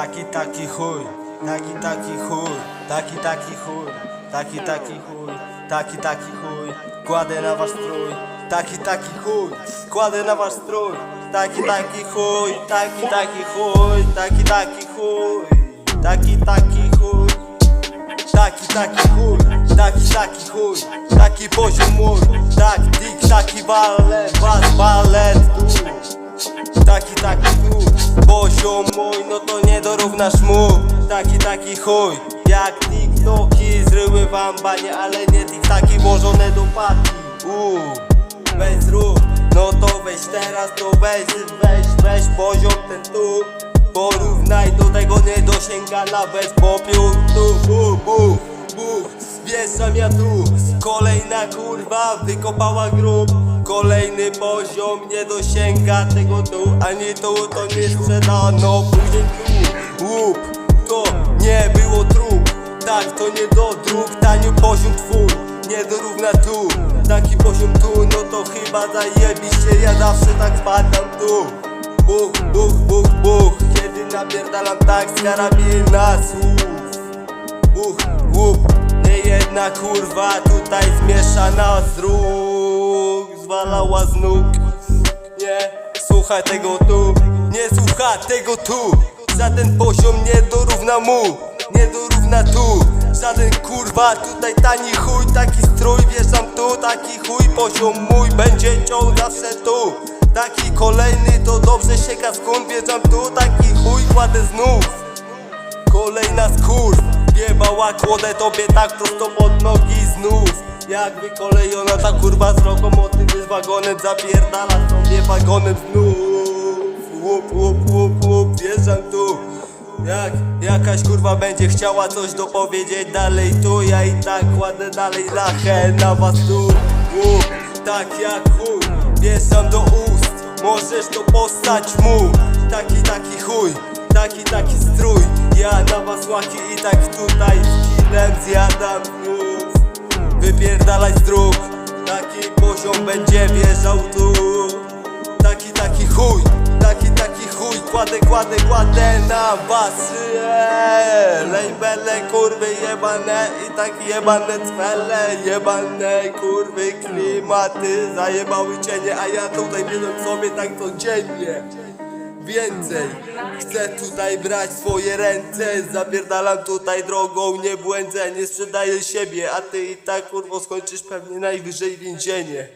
Taki, taki chuj, taki, taki chuj, taki, taki chuj, taki, taki chuj, taki, taki chuj, kładę na wasz strój, taki, taki chuj, kładę na wasz strój, taki, taki chuj, taki, taki chuj, taki, taki chuj, taki, taki chuj, taki, taki chuj, taki, taki chuj, taki poziom mój, tak, tik, taki balet, was, balet, tu. Poziom mój, no to nie dorównasz mu. Taki, taki chuj, jak TikToki Zryły wam banie, ale nie TikTaki włożone do paki Uuu, weź zrób, no to weź teraz, to weź, weź, weź poziom ten tu. Porównaj do tego nie dosięga nawet popiół tu. Buch, buch, buch, wjeżdżam ja tu. Kolejna kurwa wykopała grób Kolejny poziom nie dosięga tego tu Ani tu to nie sprzedano. Później tu łup To nie było trup Tak to nie do dróg Taniu poziom twój Nie dorówna tu. Taki poziom tu No to chyba zajebiście Ja zawsze tak spadam tu. Buch, buch, buch, buch Kiedy napierdalam tak z karabina słów. Buch, łup, nie jedna kurwa tutaj zmieszana z róg Zwalała z nóg. Nie, słuchaj tego tu Nie słucha tego tu. Żaden poziom nie dorówna mu Nie dorówna tu. Żaden kurwa tutaj tani chuj Taki strój wjeżdżam tu Taki chuj. Poziom mój będzie ciął zawsze tu. Taki kolejny to dobrze się kaskun Wjeżdżam tu taki chuj kładę znów. Kolejna skurw Jebała kłodę tobie tak prosto pod nogi znów. Jak wykolejona ta kurwa z lokomotywy z wagonem Zapierdala sobie wagonem znów. Łup, łup, łup, łup, wjeżdżam tu. Jak jakaś kurwa będzie chciała coś dopowiedzieć dalej tu Ja i tak kładę dalej lachę na was tu. Łup, tak jak chuj, wjeżdżam do ust. Możesz to postać mu. Taki, taki chuj, taki, taki strój Ja na was łaki i tak tutaj kinem zjadam znów Wypierdalaj z dróg Taki poziom będzie wjeżdżał tu. Taki, taki chuj Taki, taki chuj Kładę, kładę, kładę na was yeah. Labele kurwy jebane I tak jebane cwele Jebane kurwy klimaty Zajebały cienie A ja tutaj biedam sobie tak codziennie Więcej. Chcę tutaj brać swoje ręce Zapierdalam tutaj drogą, nie błędzę Nie sprzedaję siebie A ty i tak kurwo skończysz pewnie najwyżej więzienie